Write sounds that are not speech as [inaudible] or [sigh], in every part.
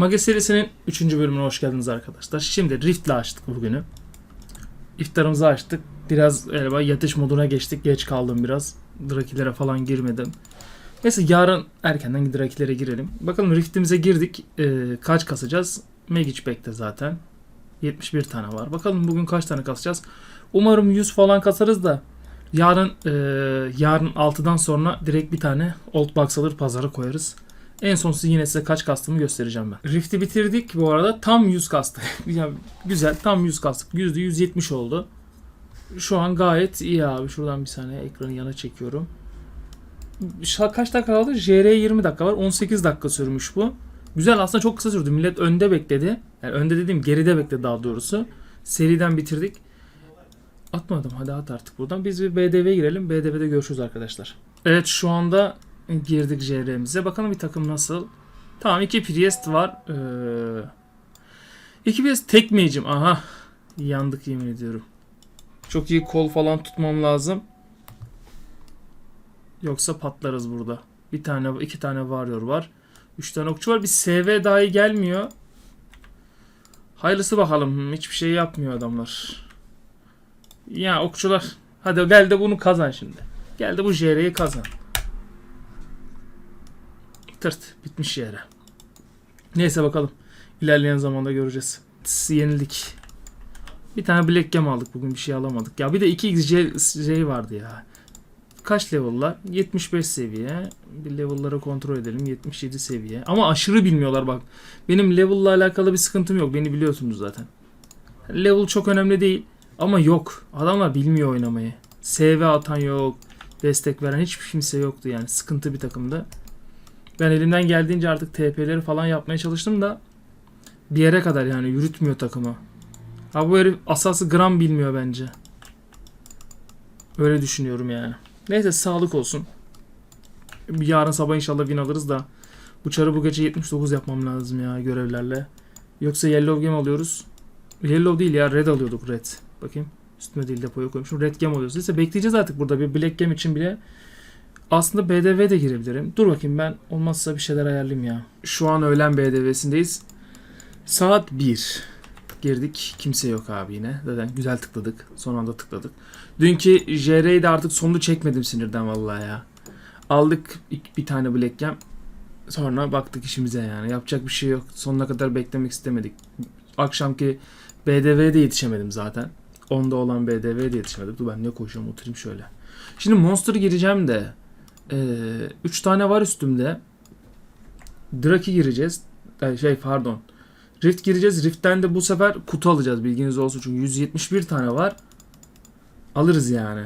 Mage serisinin 3. bölümüne hoş geldiniz arkadaşlar. Şimdi Rift'le açtık bugünü. İftarımızı açtık. Biraz galiba yatış moduna geçtik. Geç kaldım biraz. Drakilere falan girmedim. Neyse yarın erkenden Drakilere girelim. Bakalım Rift'imize girdik. Ee, kaç kasacağız? Magic Pack'te zaten. 71 tane var. Bakalım bugün kaç tane kasacağız? Umarım 100 falan kasarız da yarın e, yarın 6'dan sonra direkt bir tane Old Box alır pazara koyarız. En son size yine size kaç kastımı göstereceğim ben. Rift'i bitirdik bu arada. Tam 100 kastık. [laughs] ya, güzel tam 100 kastık. %170 oldu. Şu an gayet iyi abi. Şuradan bir saniye ekranı yana çekiyorum. Kaç dakika kaldı? JR 20 dakika var. 18 dakika sürmüş bu. Güzel aslında çok kısa sürdü. Millet önde bekledi. Yani önde dediğim geride bekledi daha doğrusu. Seriden bitirdik. Atmadım. Hadi at artık buradan. Biz bir BDV'ye girelim. BDV'de görüşürüz arkadaşlar. Evet şu anda girdik JR'mize. Bakalım bir takım nasıl. Tamam iki Priest var. Ee, iki Priest tek mage'im. Aha. Yandık yemin ediyorum. Çok iyi kol falan tutmam lazım. Yoksa patlarız burada. Bir tane, iki tane varıyor var. Üç tane okçu var. Bir SV dahi gelmiyor. Hayırlısı bakalım. Hiçbir şey yapmıyor adamlar. Ya okçular. Hadi gel de bunu kazan şimdi. Gel de bu JR'yi kazan. Tırt. Bitmiş yere. Neyse bakalım. İlerleyen zamanda göreceğiz. Tıs, yenildik. Bir tane Black Gem aldık bugün bir şey alamadık. Ya bir de 2 J vardı ya. Kaç level'lar? 75 seviye. Bir level'ları kontrol edelim. 77 seviye. Ama aşırı bilmiyorlar bak. Benim level'la alakalı bir sıkıntım yok. Beni biliyorsunuz zaten. Level çok önemli değil. Ama yok. Adamlar bilmiyor oynamayı. SV atan yok. Destek veren hiçbir kimse yoktu yani. Sıkıntı bir takımda. Ben elimden geldiğince artık TP'leri falan yapmaya çalıştım da bir yere kadar yani yürütmüyor takımı. Ha bu herif asası gram bilmiyor bence. Öyle düşünüyorum yani. Neyse sağlık olsun. Yarın sabah inşallah win alırız da bu çarı bu gece 79 yapmam lazım ya görevlerle. Yoksa yellow game alıyoruz. Yellow değil ya red alıyorduk red. Bakayım. Üstüme değil depoya koymuşum. Red game alıyoruz. Neyse bekleyeceğiz artık burada bir black game için bile. Aslında BDV de girebilirim. Dur bakayım ben olmazsa bir şeyler ayarlayayım ya. Şu an öğlen BDV'sindeyiz. Saat 1. Girdik. Kimse yok abi yine. Zaten güzel tıkladık. Son anda tıkladık. Dünkü JR'yi de artık sonunu çekmedim sinirden vallahi ya. Aldık bir tane Black Gem. Sonra baktık işimize yani. Yapacak bir şey yok. Sonuna kadar beklemek istemedik. Akşamki BDV'ye de yetişemedim zaten. Onda olan BDV'ye de yetişemedim. Dur ben ne koşuyorum oturayım şöyle. Şimdi Monster gireceğim de 3 tane var üstümde. Draki gireceğiz. Ay, Şey pardon. Rift gireceğiz. Rift'ten de bu sefer kutu alacağız bilginiz olsun. Çünkü 171 tane var. Alırız yani.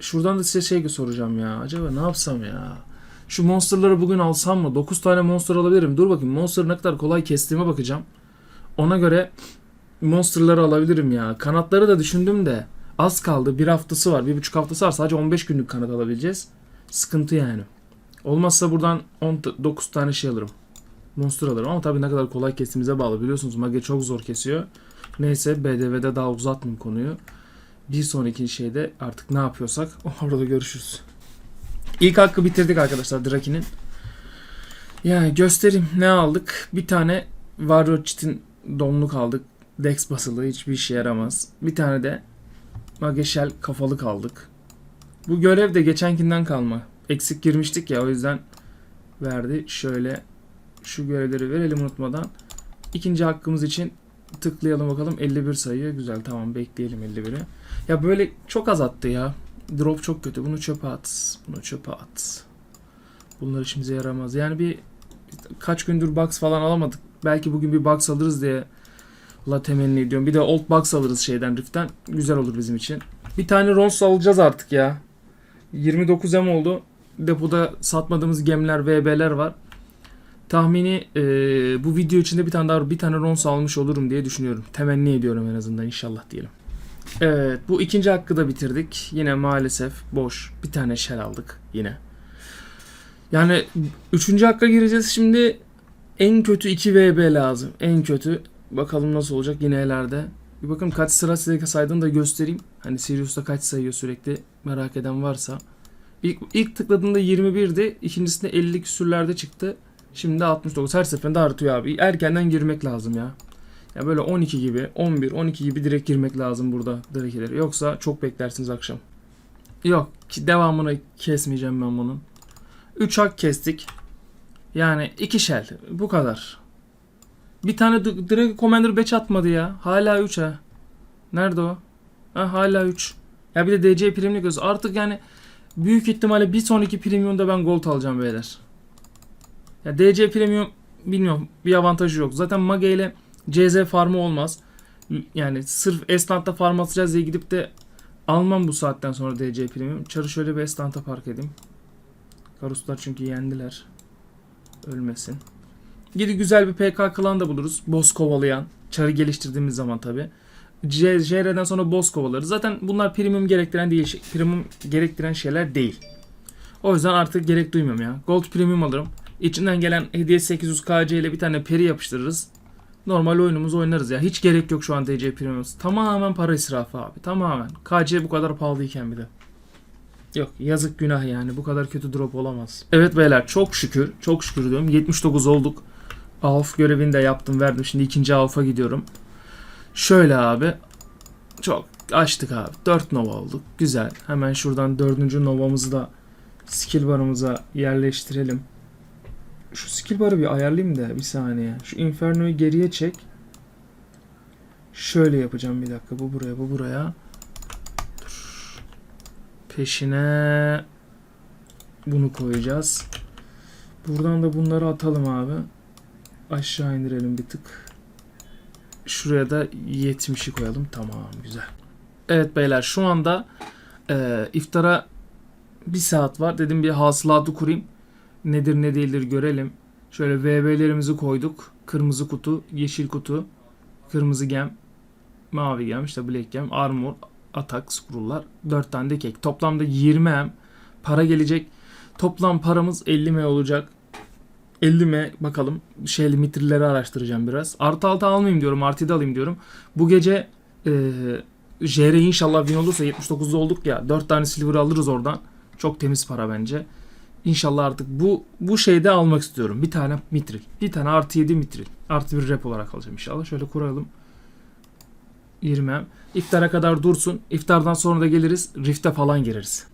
Şuradan da size şey soracağım ya. Acaba ne yapsam ya? Şu monsterları bugün alsam mı? 9 tane monster alabilirim. Dur bakayım monster ne kadar kolay kestiğime bakacağım. Ona göre monsterları alabilirim ya. Kanatları da düşündüm de az kaldı. Bir haftası var. Bir buçuk haftası var. Sadece 15 günlük kanat alabileceğiz. Sıkıntı yani. Olmazsa buradan 19 tane şey alırım. Monster alırım ama tabii ne kadar kolay kestiğimize bağlı. Biliyorsunuz Mage çok zor kesiyor. Neyse BDV'de daha uzatmayayım konuyu. Bir sonraki şeyde artık ne yapıyorsak [laughs] orada görüşürüz. İlk hakkı bitirdik arkadaşlar Draki'nin. Yani göstereyim ne aldık. Bir tane Warrior Cheat'in donluk aldık. Dex basılı hiçbir işe yaramaz. Bir tane de Mageshel kafalık aldık. Bu görev de geçenkinden kalma. Eksik girmiştik ya o yüzden verdi. Şöyle şu görevleri verelim unutmadan. İkinci hakkımız için tıklayalım bakalım. 51 sayıyor. Güzel tamam bekleyelim 51'i. Ya böyle çok az attı ya. Drop çok kötü. Bunu çöpe at. Bunu çöpe at. Bunlar işimize yaramaz. Yani bir kaç gündür box falan alamadık. Belki bugün bir box alırız diye la temenni ediyorum. Bir de old box alırız şeyden Rift'ten. Güzel olur bizim için. Bir tane Rons alacağız artık ya. 29 M oldu. Depoda satmadığımız gemler, VB'ler var. Tahmini e, bu video içinde bir tane daha bir tane Rons almış olurum diye düşünüyorum. Temenni ediyorum en azından inşallah diyelim. Evet bu ikinci hakkı da bitirdik. Yine maalesef boş. Bir tane shell aldık yine. Yani üçüncü hakka gireceğiz şimdi. En kötü 2 VB lazım. En kötü. Bakalım nasıl olacak yine elerde. Bir bakın kaç sıra size saydığını da göstereyim. Hani Sirius'ta kaç sayıyor sürekli merak eden varsa. İlk, ilk tıkladığında 21'di. İkincisinde 50 küsürlerde çıktı. Şimdi 69 her seferinde artıyor abi. Erkenden girmek lazım ya. Ya böyle 12 gibi, 11, 12 gibi direkt girmek lazım burada direkleri. Yoksa çok beklersiniz akşam. Yok, devamını kesmeyeceğim ben bunun. 3 hak kestik. Yani 2 shell. Bu kadar. Bir tane direkt Commander batch atmadı ya. Hala 3 ha. Nerede o? Ha hala 3. Ya bir de DC primli göz. Artık yani büyük ihtimalle bir sonraki premium'da ben gold alacağım beyler. Ya DC premium bilmiyorum bir avantajı yok. Zaten Mage ile CZ farmı olmaz. Yani sırf Estant'ta farm atacağız diye gidip de almam bu saatten sonra DC premium. Çarı şöyle bir Estant'a park edeyim. Karuslar çünkü yendiler. Ölmesin. Gidi güzel bir PK klan da buluruz. Boss kovalayan. Çarı geliştirdiğimiz zaman tabi. JR'den sonra boss kovalarız. Zaten bunlar premium gerektiren değil, premium gerektiren şeyler değil. O yüzden artık gerek duymuyorum ya. Gold premium alırım. İçinden gelen hediye 800 KC ile bir tane peri yapıştırırız. Normal oyunumuzu oynarız ya. Hiç gerek yok şu an DC premium. Tamamen para israfı abi. Tamamen. KC bu kadar pahalıyken bir de. Yok yazık günah yani. Bu kadar kötü drop olamaz. Evet beyler çok şükür. Çok şükür diyorum. 79 olduk. AWF görevini de yaptım verdim. Şimdi ikinci AWF'a gidiyorum. Şöyle abi. Çok açtık abi. 4 Nova olduk. Güzel. Hemen şuradan dördüncü Nova'mızı da skill barımıza yerleştirelim. Şu skill barı bir ayarlayayım da bir saniye. Şu Inferno'yu geriye çek. Şöyle yapacağım bir dakika. Bu buraya, bu buraya. Dur. Peşine bunu koyacağız. Buradan da bunları atalım abi. Aşağı indirelim bir tık. Şuraya da 70'i koyalım. Tamam güzel. Evet beyler şu anda e, iftara bir saat var. Dedim bir hasılatı kurayım. Nedir ne değildir görelim. Şöyle VB'lerimizi koyduk. Kırmızı kutu, yeşil kutu, kırmızı gem, mavi gem, işte black gem, armor, atak, scroll'lar. 4 tane de kek. Toplamda 20 M para gelecek. Toplam paramız 50 M olacak. 50 M bakalım. Şey limitleri araştıracağım biraz. Artı altı almayayım diyorum. Artı 7 alayım diyorum. Bu gece e, JR inşallah win olursa 79'da olduk ya. 4 tane silver alırız oradan. Çok temiz para bence. İnşallah artık bu bu şeyde almak istiyorum. Bir tane mitril. Bir tane artı 7 mitril. Artı bir rep olarak alacağım inşallah. Şöyle kuralım. 20. İftara kadar dursun. İftardan sonra da geliriz. Rift'e falan gireriz.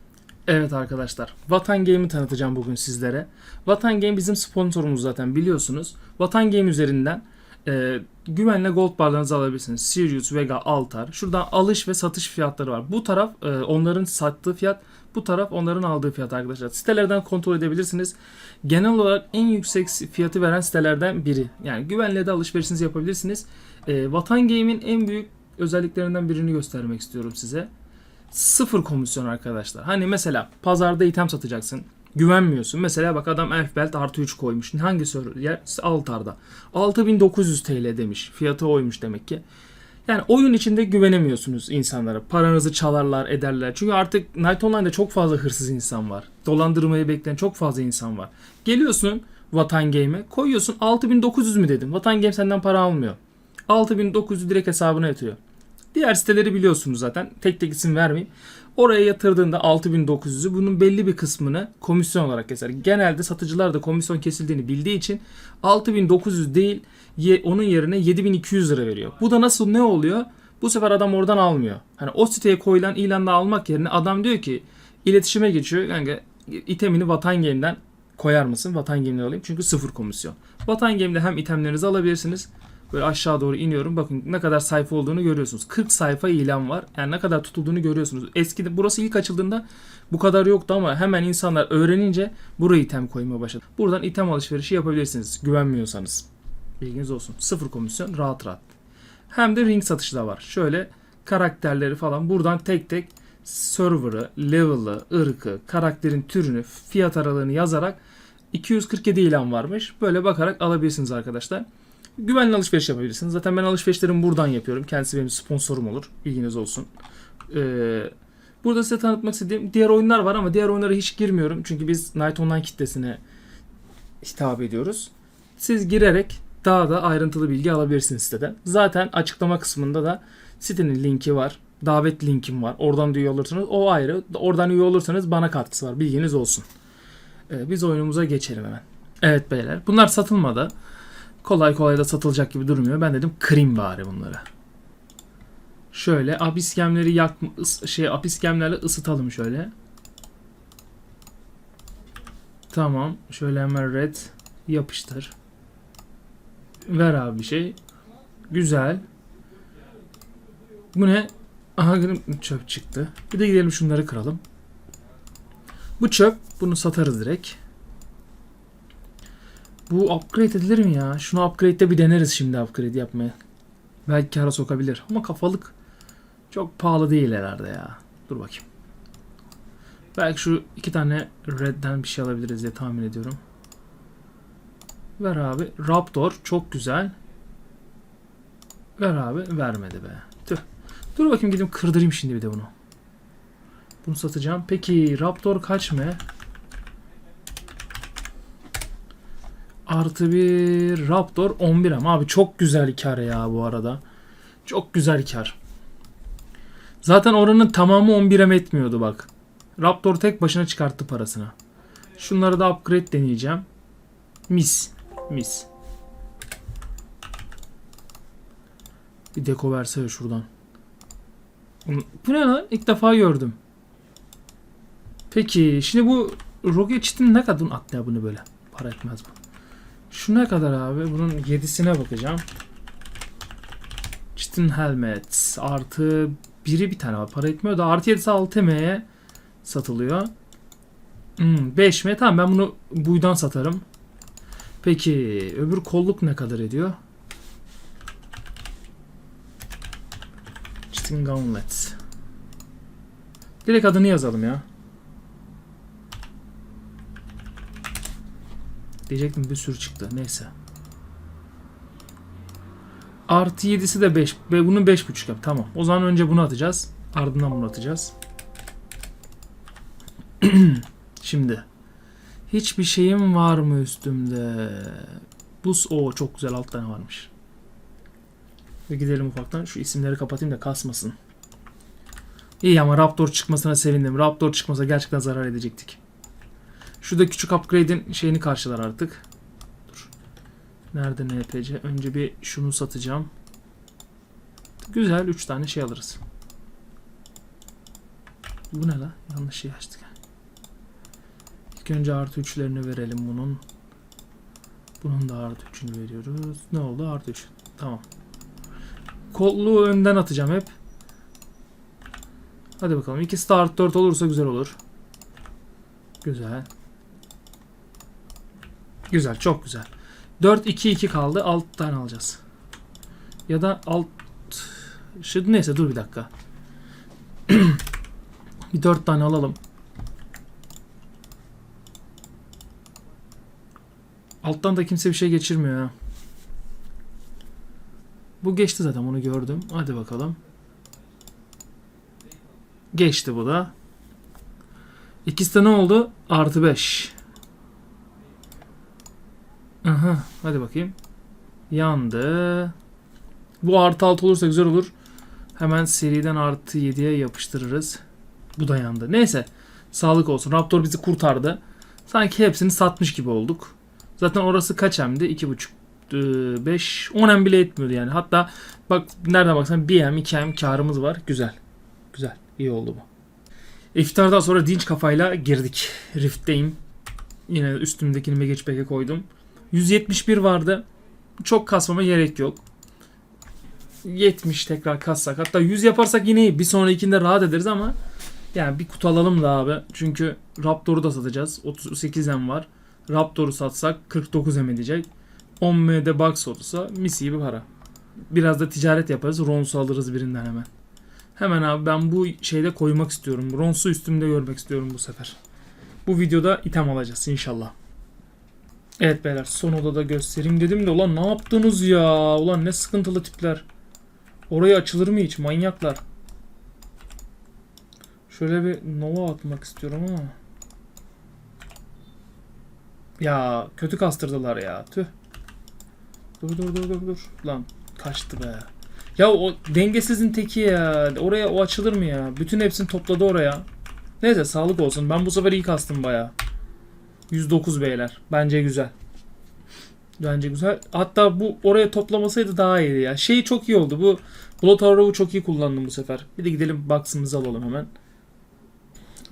Evet arkadaşlar. Vatan Game'i tanıtacağım bugün sizlere. Vatan Game bizim sponsorumuz zaten biliyorsunuz. Vatan Game üzerinden e, güvenle gold barlarınızı alabilirsiniz. Sirius, Vega, Altar. Şuradan alış ve satış fiyatları var. Bu taraf e, onların sattığı fiyat. Bu taraf onların aldığı fiyat arkadaşlar. Sitelerden kontrol edebilirsiniz. Genel olarak en yüksek fiyatı veren sitelerden biri. Yani güvenle de alışverişinizi yapabilirsiniz. E, Vatan Game'in en büyük özelliklerinden birini göstermek istiyorum size. Sıfır komisyon arkadaşlar. Hani mesela pazarda item satacaksın. Güvenmiyorsun. Mesela bak adam Elf Belt artı 3 koymuş. Hangi? Yer Altar'da. 6900 TL demiş. Fiyatı oymuş demek ki. Yani oyun içinde güvenemiyorsunuz insanlara. Paranızı çalarlar, ederler. Çünkü artık Night Online'da çok fazla hırsız insan var. Dolandırmayı bekleyen çok fazla insan var. Geliyorsun Vatan Game'e koyuyorsun 6900 mü dedim. Vatan Game senden para almıyor. 6900 direkt hesabına yatıyor. Diğer siteleri biliyorsunuz zaten. Tek tek isim vermeyeyim. Oraya yatırdığında 6900'ü bunun belli bir kısmını komisyon olarak keser. Genelde satıcılar da komisyon kesildiğini bildiği için 6900 değil onun yerine 7200 lira veriyor. Bu da nasıl ne oluyor? Bu sefer adam oradan almıyor. Hani o siteye koyulan ilanla almak yerine adam diyor ki iletişime geçiyor. Yani itemini Vatan Game'den koyar mısın? Vatan Game'den alayım. Çünkü sıfır komisyon. Vatan Game'de hem itemlerinizi alabilirsiniz. Böyle aşağı doğru iniyorum. Bakın ne kadar sayfa olduğunu görüyorsunuz. 40 sayfa ilan var. Yani ne kadar tutulduğunu görüyorsunuz. Eskide burası ilk açıldığında bu kadar yoktu ama hemen insanlar öğrenince buraya item koymaya başladı. Buradan item alışverişi yapabilirsiniz güvenmiyorsanız. Bilginiz olsun. Sıfır komisyon rahat rahat. Hem de ring satışı da var. Şöyle karakterleri falan buradan tek tek server'ı, level'ı, ırkı, karakterin türünü, fiyat aralığını yazarak 247 ilan varmış. Böyle bakarak alabilirsiniz arkadaşlar. Güvenli alışveriş yapabilirsiniz. Zaten ben alışverişlerimi buradan yapıyorum. Kendisi benim sponsorum olur. Bilginiz olsun. Ee, burada size tanıtmak istediğim diğer oyunlar var ama diğer oyunlara hiç girmiyorum. Çünkü biz Night Online kitlesine hitap ediyoruz. Siz girerek daha da ayrıntılı bilgi alabilirsiniz siteden. Zaten açıklama kısmında da sitenin linki var. Davet linkim var. Oradan da üye olursanız o ayrı. Oradan üye olursanız bana katkısı var. Bilginiz olsun. Ee, biz oyunumuza geçelim hemen. Evet beyler. Bunlar satılmadı. Kolay kolay da satılacak gibi durmuyor. Ben dedim kırayım bari bunları. Şöyle apiskemleri yak şey apiskemlerle ısıtalım şöyle. Tamam. Şöyle hemen red yapıştır. Ver abi bir şey. Güzel. Bu ne? Aha çöp çıktı. Bir de gidelim şunları kıralım. Bu çöp. Bunu satarız direkt. Bu upgrade edilir mi ya? Şunu upgrade'de bir deneriz şimdi upgrade yapmaya. Belki kara sokabilir. Ama kafalık çok pahalı değil herhalde ya. Dur bakayım. Belki şu iki tane redden bir şey alabiliriz diye tahmin ediyorum. Ver abi. Raptor çok güzel. Ver abi. Vermedi be. Tüh. Dur bakayım gidip kırdırayım şimdi bir de bunu. Bunu satacağım. Peki Raptor kaç mı? Artı bir Raptor 11 ama abi çok güzel kar ya bu arada. Çok güzel kar. Zaten oranın tamamı 11'e etmiyordu bak. Raptor tek başına çıkarttı parasını. Şunları da upgrade deneyeceğim. Mis. Mis. Bir deko versene şuradan. Bu ne lan? İlk defa gördüm. Peki şimdi bu Rocket Cheat'in ne kadar atla bunu böyle? Para etmez bu. Şu ne kadar abi? Bunun 7'sine bakacağım. Cheat'in helmet artı biri bir tane var. Para etmiyor da artı 7'si 6M'ye satılıyor. Hmm, 5M tamam ben bunu buydan satarım. Peki öbür kolluk ne kadar ediyor? Cheating Gauntlet. Direkt adını yazalım ya. Diyecektim bir sürü çıktı. Neyse. Artı 7'si de 5. Ve bunun 5.5 yap. Tamam. O zaman önce bunu atacağız. Ardından bunu atacağız. [clears throat] Şimdi. Hiçbir şeyim var mı üstümde? Buz. o çok güzel alt tane varmış. Ve gidelim ufaktan. Şu isimleri kapatayım da kasmasın. İyi ama Raptor çıkmasına sevindim. Raptor çıkmasa gerçekten zarar edecektik. Şurada küçük upgrade'in şeyini karşılar artık. Dur. Nerede NPC? Önce bir şunu satacağım. Güzel 3 tane şey alırız. Bu ne la? Yanlış şey açtık. İlk önce artı 3'lerini verelim bunun. Bunun da artı 3'ünü veriyoruz. Ne oldu? Artı 3. Tamam. Kolluğu önden atacağım hep. Hadi bakalım. İkisi de artı 4 olursa güzel olur. Güzel. Güzel. Çok güzel. 4 2 2 kaldı. 6 tane alacağız. Ya da alt şu neyse dur bir dakika. [clears throat] bir 4 tane alalım. Alttan da kimse bir şey geçirmiyor ha. Bu geçti zaten onu gördüm. Hadi bakalım. Geçti bu da. İkisi de ne oldu? Artı 5. Aha, hadi bakayım. Yandı. Bu artı 6 olursa güzel olur. Hemen seriden artı 7'ye yapıştırırız. Bu da yandı. Neyse. Sağlık olsun. Raptor bizi kurtardı. Sanki hepsini satmış gibi olduk. Zaten orası kaç M'di? 2.5 5 10 M bile etmiyordu yani. Hatta bak nereden baksan 1 M 2 M karımız var. Güzel. Güzel. İyi oldu bu. İftardan sonra dinç kafayla girdik. Rift'teyim. Yine üstümdekini Megeç Bek'e koydum. 171 vardı. Çok kasmama gerek yok. 70 tekrar kassak. Hatta 100 yaparsak yine iyi. Bir sonrakinde rahat ederiz ama yani bir kutu alalım da abi. Çünkü Raptor'u da satacağız. 38 M var. Raptor'u satsak 49 M edecek. 10 M'de box olursa mis gibi para. Biraz da ticaret yaparız. Rons'u alırız birinden hemen. Hemen abi ben bu şeyde koymak istiyorum. Rons'u üstümde görmek istiyorum bu sefer. Bu videoda item alacağız inşallah. Evet beyler son odada göstereyim dedim de ulan ne yaptınız ya? Ulan ne sıkıntılı tipler. Oraya açılır mı hiç manyaklar? Şöyle bir nova atmak istiyorum ama. Ya kötü kastırdılar ya. Tüh. Dur dur dur dur dur. Lan kaçtı be. Ya o dengesizin teki ya. Oraya o açılır mı ya? Bütün hepsini topladı oraya. Neyse sağlık olsun. Ben bu sefer iyi kastım baya. 109 beyler. Bence güzel. Bence güzel. Hatta bu oraya toplamasaydı daha iyiydi ya. Şey çok iyi oldu. Bu Blood Arrow'u çok iyi kullandım bu sefer. Bir de gidelim box'ımızı alalım hemen.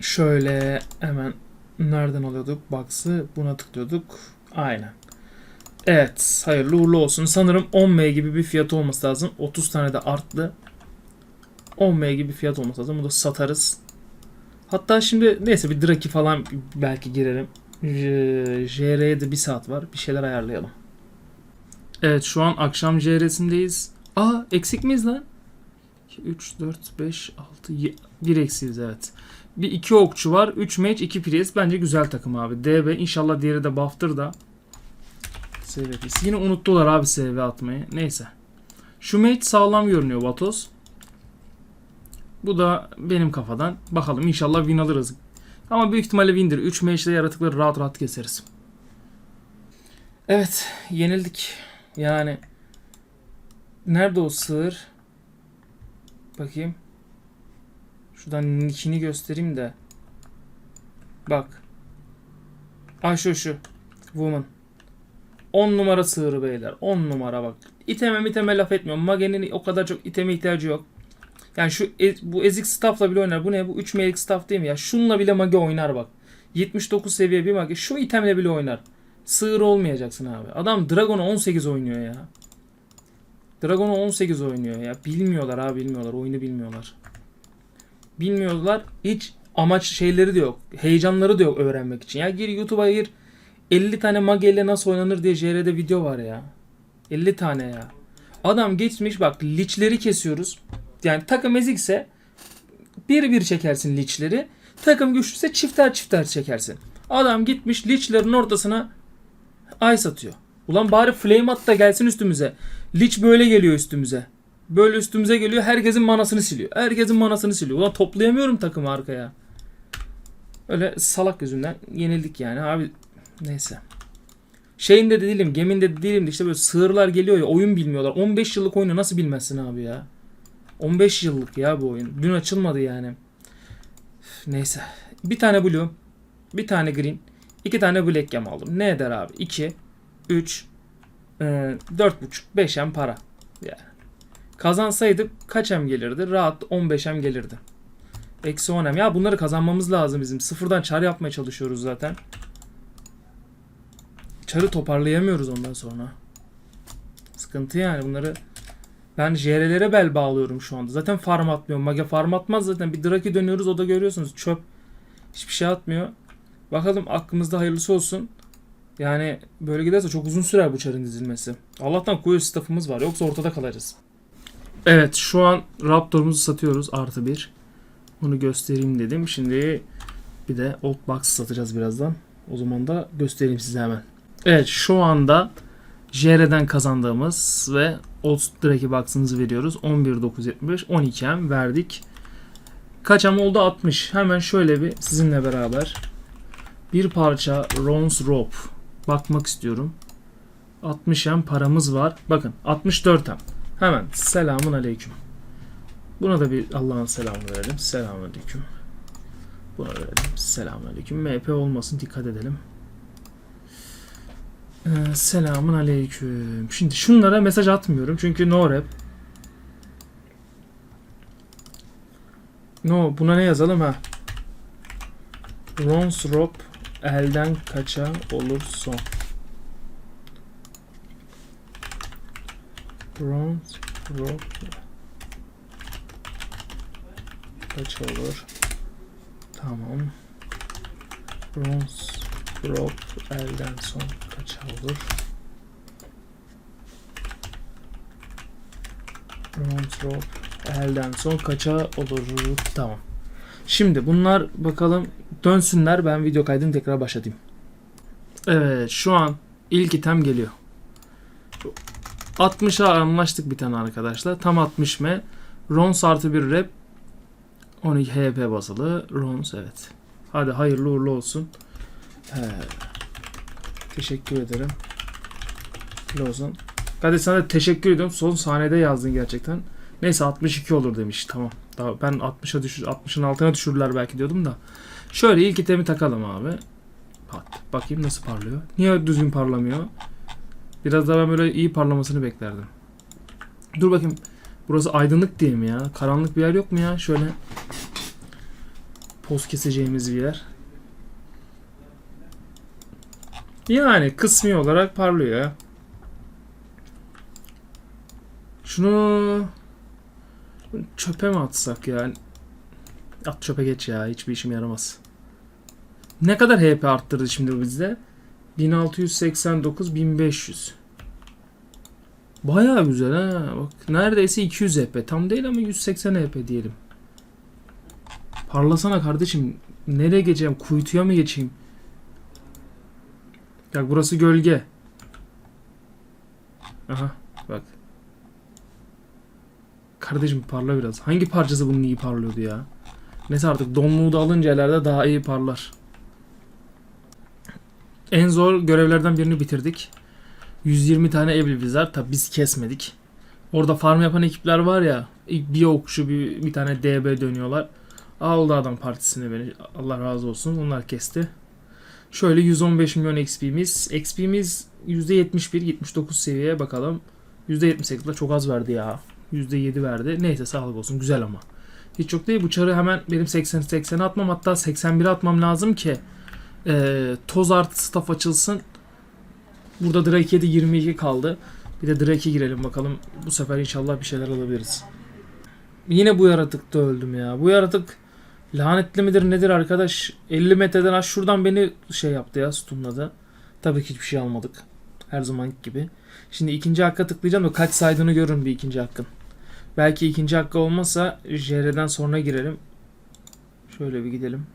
Şöyle hemen nereden alıyorduk box'ı? Buna tıklıyorduk. Aynen. Evet. Hayırlı uğurlu olsun. Sanırım 10M gibi bir fiyat olması lazım. 30 tane de arttı. 10M gibi fiyat olması lazım. Bunu da satarız. Hatta şimdi neyse bir Draki falan belki girelim. JR'ye de bir saat var. Bir şeyler ayarlayalım. Evet şu an akşam JR'sindeyiz. Aa eksik miyiz lan? 2, 3, 4, 5, 6, 1 eksiyiz evet. Bir iki okçu var. 3 mage, 2 priest. Bence güzel takım abi. DB inşallah diğeri de buff'tır da. SVP'si. Yine unuttular abi SV atmayı. Neyse. Şu mage sağlam görünüyor Vatos. Bu da benim kafadan. Bakalım inşallah win alırız. Ama büyük ihtimalle windir. 3 mage'de yaratıkları rahat rahat keseriz. Evet. Yenildik. Yani. Nerede o sığır? Bakayım. Şuradan nickini göstereyim de. Bak. Ay şu şu. Woman. 10 numara sığırı beyler. 10 numara bak. İteme miteme laf etmiyorum. Mage'nin o kadar çok iteme ihtiyacı yok. Yani şu e- bu ezik staff'la bile oynar. Bu ne? Bu 3 melik staff değil mi ya? Şunla bile mage oynar bak. 79 seviye bir mage. Şu itemle bile oynar. Sığır olmayacaksın abi. Adam Dragon'a 18 oynuyor ya. Dragon'a 18 oynuyor ya. Bilmiyorlar abi bilmiyorlar. Oyunu bilmiyorlar. Bilmiyorlar. Hiç amaç şeyleri de yok. Heyecanları da yok öğrenmek için. Ya gir YouTube'a gir. 50 tane mage ile nasıl oynanır diye JR'de video var ya. 50 tane ya. Adam geçmiş bak liçleri kesiyoruz. Yani takım ezikse bir bir çekersin liçleri. Takım güçlüyse çifter çifter çekersin. Adam gitmiş liçlerin ortasına ay satıyor. Ulan bari flame at da gelsin üstümüze. Liç böyle geliyor üstümüze. Böyle üstümüze geliyor. Herkesin manasını siliyor. Herkesin manasını siliyor. Ulan toplayamıyorum takımı arkaya. Öyle salak yüzünden yenildik yani. Abi neyse. Şeyinde de değilim, geminde de değilim de işte böyle sığırlar geliyor ya oyun bilmiyorlar. 15 yıllık oyunu nasıl bilmezsin abi ya? 15 yıllık ya bu oyun. Dün açılmadı yani. Neyse. Bir tane blue, bir tane green, iki tane black gem aldım. Ne eder abi? 2, 3, 4,5, 5 em para. Yani. Kazansaydık kaç em gelirdi? Rahat 15 em gelirdi. Eksi 10 em. Ya bunları kazanmamız lazım bizim. Sıfırdan çar yapmaya çalışıyoruz zaten. Çarı toparlayamıyoruz ondan sonra. Sıkıntı yani bunları ben JR'lere bel bağlıyorum şu anda. Zaten farm atmıyorum. Mage farm atmaz zaten. Bir Draki dönüyoruz o da görüyorsunuz. Çöp. Hiçbir şey atmıyor. Bakalım aklımızda hayırlısı olsun. Yani böyle giderse çok uzun sürer bu çarın dizilmesi. Allah'tan koyu staff'ımız var. Yoksa ortada kalacağız. Evet şu an Raptor'umuzu satıyoruz. Artı bir. Bunu göstereyim dedim. Şimdi bir de Old Box satacağız birazdan. O zaman da göstereyim size hemen. Evet şu anda JR'den kazandığımız ve Old Drake Box'ımızı veriyoruz. 11.975 12M verdik. Kaç am oldu? 60. Hemen şöyle bir sizinle beraber bir parça Rons Rope bakmak istiyorum. 60 M paramız var. Bakın 64 M. Hemen selamun aleyküm. Buna da bir Allah'ın selamını verelim. Selamun aleyküm. Buna verelim. Selamun aleyküm. MP olmasın dikkat edelim. Ee, selamun aleyküm. Şimdi şunlara mesaj atmıyorum çünkü no rap. No buna ne yazalım ha? Rons Rope elden kaça olur son. Rons Rope kaç olur? Tamam. Bronze Rope elden son kaça olur? Bronze Rope elden son kaça olur? Tamam. Şimdi bunlar bakalım dönsünler ben video kaydını tekrar başlatayım. Evet şu an ilk item geliyor. 60'a anlaştık bir tane arkadaşlar. Tam 60 m. Rons artı bir rep 12 HP basılı. Rons evet. Hadi hayırlı uğurlu olsun. He. Teşekkür ederim. Lozan. Hadi sana da teşekkür ediyorum. Son sahnede yazdın gerçekten. Neyse 62 olur demiş. Tamam. Daha ben 60'a düşür 60'ın altına düşürürler belki diyordum da. Şöyle ilk itemi takalım abi. Bak, bakayım nasıl parlıyor. Niye düzgün parlamıyor? Biraz daha ben böyle iyi parlamasını beklerdim. Dur bakayım. Burası aydınlık diye mi ya? Karanlık bir yer yok mu ya? Şöyle poz keseceğimiz bir yer. Yani kısmi olarak parlıyor. Şunu çöpe mi atsak ya? At çöpe geç ya. Hiçbir işime yaramaz. Ne kadar HP arttırdı şimdi bizde? 1689 1500. Bayağı güzel ha. Bak neredeyse 200 HP. Tam değil ama 180 HP diyelim. Parlasana kardeşim. Nereye geçeceğim? Kuytuya mı geçeyim? Bak burası gölge. Aha bak. Kardeşim parla biraz. Hangi parçası bunun iyi parlıyordu ya? Neyse artık donluğu da alınca ileride daha iyi parlar. En zor görevlerden birini bitirdik. 120 tane evli Wizard. Tabi biz kesmedik. Orada farm yapan ekipler var ya. Bir okçu bir, bir tane DB dönüyorlar. Aldı adam partisini beni. Allah razı olsun. Onlar kesti. Şöyle 115 milyon XP'miz. XP'miz %71, 79 seviyeye bakalım. %78 de çok az verdi ya. %7 verdi. Neyse sağlık olsun. Güzel ama. Hiç çok değil. Bu çarı hemen benim 80 80'e atmam hatta 81'e atmam lazım ki e, toz artı staff açılsın. Burada Drake 7 22 kaldı. Bir de Drake'e girelim bakalım. Bu sefer inşallah bir şeyler alabiliriz. Yine bu yaratıkta öldüm ya. Bu yaratık lanetli midir nedir arkadaş? 50 metreden aş şuradan beni şey yaptı ya stunladı. Tabii ki hiçbir şey almadık. Her zamanki gibi. Şimdi ikinci hakka tıklayacağım da kaç saydığını görün bir ikinci hakkın. Belki ikinci hakkı olmazsa JR'den sonra girelim. Şöyle bir gidelim.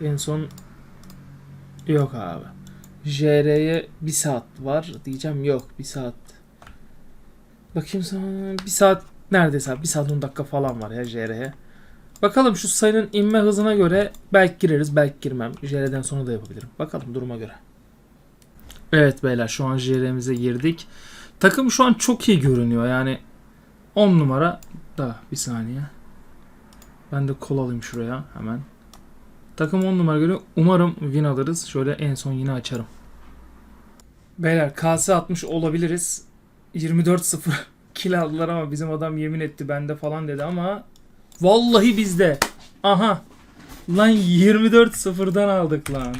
En son yok abi. JR'ye bir saat var diyeceğim yok bir saat. Bakayım sana bir saat neredeyse abi, bir saat 10 dakika falan var ya JR'ye. Bakalım şu sayının inme hızına göre belki gireriz belki girmem. JR'den sonra da yapabilirim. Bakalım duruma göre. Evet beyler şu an JR'mize girdik. Takım şu an çok iyi görünüyor yani 10 numara da bir saniye. Ben de kol alayım şuraya hemen. Takım 10 numara görüyor. Umarım win alırız. Şöyle en son yine açarım. Beyler KS atmış olabiliriz. 24-0 [laughs] kill aldılar ama bizim adam yemin etti bende falan dedi ama vallahi bizde. Aha. Lan 24-0'dan aldık lan.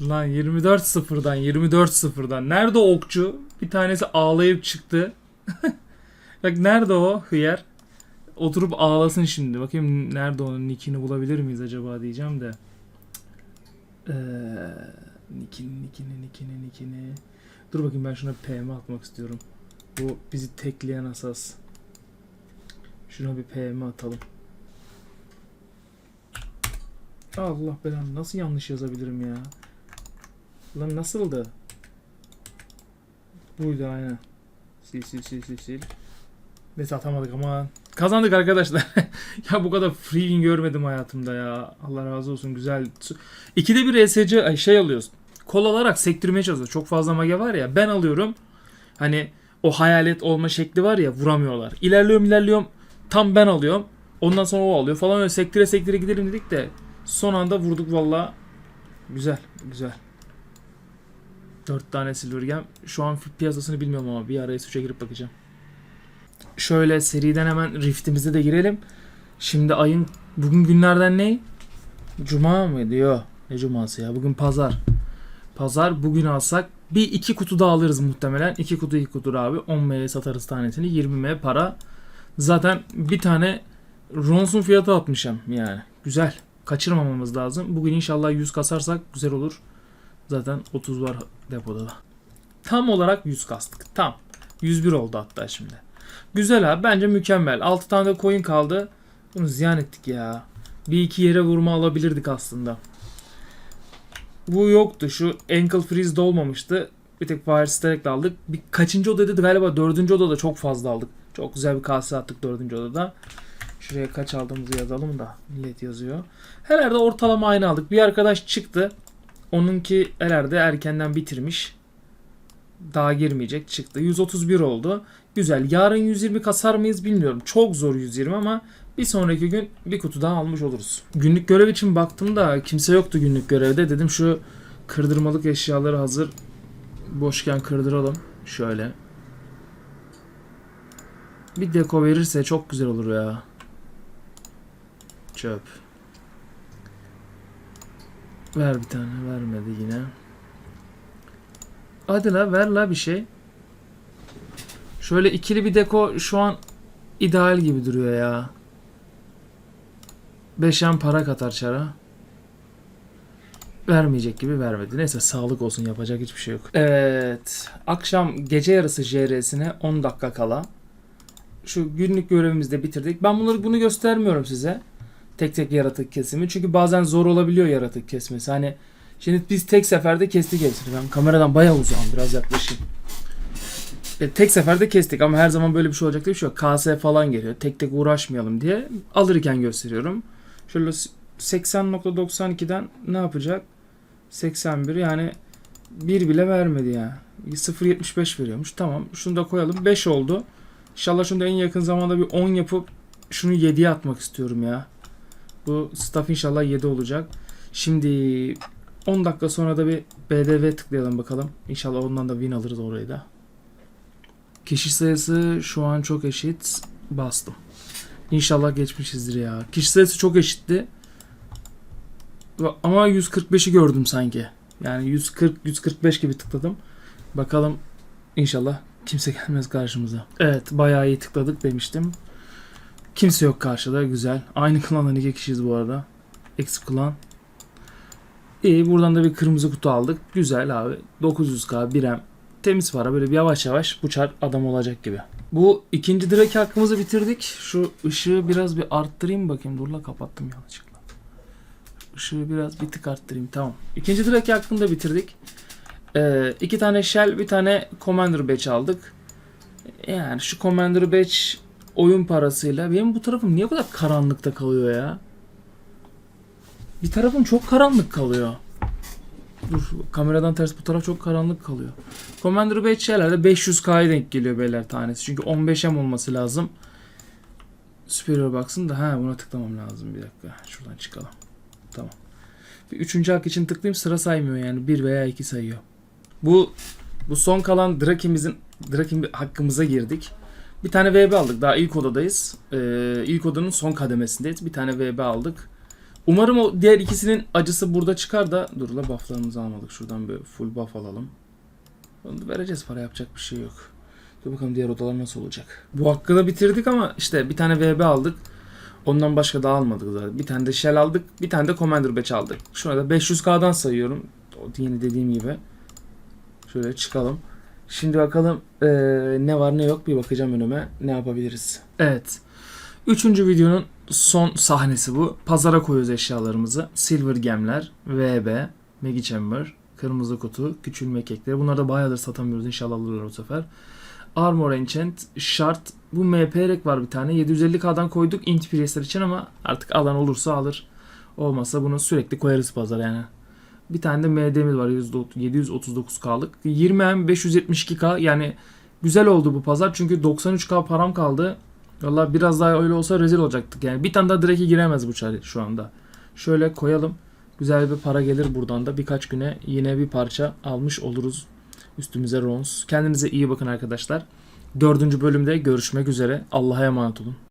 Lan 24-0'dan 24-0'dan. Nerede okçu? Bir tanesi ağlayıp çıktı. [laughs] Bak nerede o hıyar? Oturup ağlasın şimdi. Bakayım nerede onun nickini bulabilir miyiz acaba diyeceğim de. Ee, nickini nickini nickini nickini. Dur bakayım ben şuna PM atmak istiyorum. Bu bizi tekleyen asas. Şuna bir PM atalım. Allah belanı nasıl yanlış yazabilirim ya? Lan nasıldı? Buydu aynen. Sil sil sil sil sil. Neyse atamadık ama kazandık arkadaşlar. [laughs] ya bu kadar free win görmedim hayatımda ya. Allah razı olsun güzel. İkide bir ESC şey alıyoruz. Kol alarak sektirmeye çalışıyoruz. Çok fazla mage var ya ben alıyorum. Hani o hayalet olma şekli var ya vuramıyorlar. İlerliyorum ilerliyorum tam ben alıyorum. Ondan sonra o alıyor falan öyle sektire sektire gidelim dedik de son anda vurduk valla. Güzel güzel. 4 tane silver gem. Şu an piyasasını bilmiyorum ama bir araya suça girip bakacağım. Şöyle seriden hemen riftimize de girelim. Şimdi ayın bugün günlerden ne? Cuma mı diyor? Ne cuması ya? Bugün pazar. Pazar bugün alsak bir iki kutu daha alırız muhtemelen. İki kutu iki kutu abi. 10 M'ye satarız tanesini. 20 M para. Zaten bir tane Ronson fiyatı atmışım yani. Güzel. Kaçırmamamız lazım. Bugün inşallah 100 kasarsak güzel olur. Zaten 30 var depoda da. Tam olarak 100 kastık. Tam. 101 oldu hatta şimdi. Güzel abi. Bence mükemmel. 6 tane de coin kaldı. Bunu ziyan ettik ya. Bir iki yere vurma alabilirdik aslında. Bu yoktu. Şu ankle freeze de olmamıştı. Bir tek fire strike aldık. Bir kaçıncı odada galiba dördüncü odada çok fazla aldık. Çok güzel bir kase attık dördüncü odada. Şuraya kaç aldığımızı yazalım da millet yazıyor. Herhalde ortalama aynı aldık. Bir arkadaş çıktı. Onunki herhalde erkenden bitirmiş. Daha girmeyecek çıktı. 131 oldu. Güzel. Yarın 120 kasar mıyız bilmiyorum. Çok zor 120 ama bir sonraki gün bir kutu daha almış oluruz. Günlük görev için baktım da kimse yoktu günlük görevde. Dedim şu kırdırmalık eşyaları hazır Boşken kırdıralım. Şöyle. Bir deko verirse çok güzel olur ya. Çöp. Ver bir tane. Vermedi yine. Hadi la ver la bir şey. Şöyle ikili bir deko şu an ideal gibi duruyor ya. Beşen para katar çara. Vermeyecek gibi vermedi. Neyse sağlık olsun yapacak hiçbir şey yok. Evet. Akşam gece yarısı JR'sine 10 dakika kala. Şu günlük görevimizi de bitirdik. Ben bunları bunu göstermiyorum size. Tek tek yaratık kesimi. Çünkü bazen zor olabiliyor yaratık kesmesi. Hani şimdi biz tek seferde kestik hepsini. Ben kameradan bayağı uzağım. Biraz yaklaşayım. E, tek seferde kestik ama her zaman böyle bir şey olacak diye bir şey yok. KS falan geliyor. Tek tek uğraşmayalım diye alırken gösteriyorum. Şöyle 80.92'den ne yapacak? 81 yani 1 bile vermedi ya. 0.75 veriyormuş. Tamam. Şunu da koyalım. 5 oldu. İnşallah şunu da en yakın zamanda bir 10 yapıp şunu 7'ye atmak istiyorum ya. Bu staff inşallah 7 olacak. Şimdi 10 dakika sonra da bir BDV tıklayalım bakalım. İnşallah ondan da win alırız orayı da. Kişi sayısı şu an çok eşit. Bastım. İnşallah geçmişizdir ya. Kişi sayısı çok eşitti. Ama 145'i gördüm sanki. Yani 140 145 gibi tıkladım. Bakalım inşallah kimse gelmez karşımıza. Evet bayağı iyi tıkladık demiştim. Kimse yok karşıda güzel. Aynı klandan iki kişiyiz bu arada. Eksik klan. İyi buradan da bir kırmızı kutu aldık. Güzel abi. 900k birem. Temiz para böyle bir yavaş yavaş bu çar adam olacak gibi. Bu ikinci direk hakkımızı bitirdik. Şu ışığı biraz bir arttırayım bakayım. Dur la kapattım yanlışlıkla. Işığı biraz bir tık arttırayım. Tamam. İkinci direk hakkını da bitirdik. Ee, iki tane shell, bir tane commander badge aldık. Yani şu commander badge oyun parasıyla benim bu tarafım niye bu kadar karanlıkta kalıyor ya? Bir tarafım çok karanlık kalıyor. Dur kameradan ters bu taraf çok karanlık kalıyor. Commander badge şeylerde 500k'ya denk geliyor beyler tanesi. Çünkü 15M olması lazım. Superior baksın da ha buna tıklamam lazım bir dakika. Şuradan çıkalım. Tamam. Bir üçüncü hak için tıklayayım sıra saymıyor yani. bir veya iki sayıyor. Bu bu son kalan Draki'mizin Drakim hakkımıza girdik. Bir tane VB aldık. Daha ilk odadayız. Ee, ilk odanın son kademesindeyiz. Bir tane VB aldık. Umarım o diğer ikisinin acısı burada çıkar da dur la bufflarımızı almadık. Şuradan bir full buff alalım. Onu vereceğiz para yapacak bir şey yok. Dur bakalım diğer odalar nasıl olacak. Bu hakkı da bitirdik ama işte bir tane VB aldık. Ondan başka da almadık zaten. Bir tane de Shell aldık. Bir tane de Commander Batch aldık. Şuna da 500k'dan sayıyorum. Yeni dediğim gibi. Şöyle çıkalım. Şimdi bakalım eee, ne var ne yok bir bakacağım önüme. Ne yapabiliriz? Evet. Üçüncü videonun son sahnesi bu. Pazara koyuyoruz eşyalarımızı. Silver gemler, VB, Megi Chamber, kırmızı kutu, küçülme kekleri. Bunları da bayağıdır satamıyoruz. İnşallah alırlar bu sefer. Armor Enchant, Shard. Bu MP rek var bir tane. 750k'dan koyduk Int Priestler için ama artık alan olursa alır. Olmazsa bunu sürekli koyarız pazara yani. Bir tane de MD'miz var 739k'lık. 20M 572k yani güzel oldu bu pazar çünkü 93k param kaldı. Valla biraz daha öyle olsa rezil olacaktık yani. Bir tane daha direk'e giremez bu çare şu anda. Şöyle koyalım. Güzel bir para gelir buradan da. Birkaç güne yine bir parça almış oluruz. Üstümüze Rons. Kendinize iyi bakın arkadaşlar. Dördüncü bölümde görüşmek üzere. Allah'a emanet olun.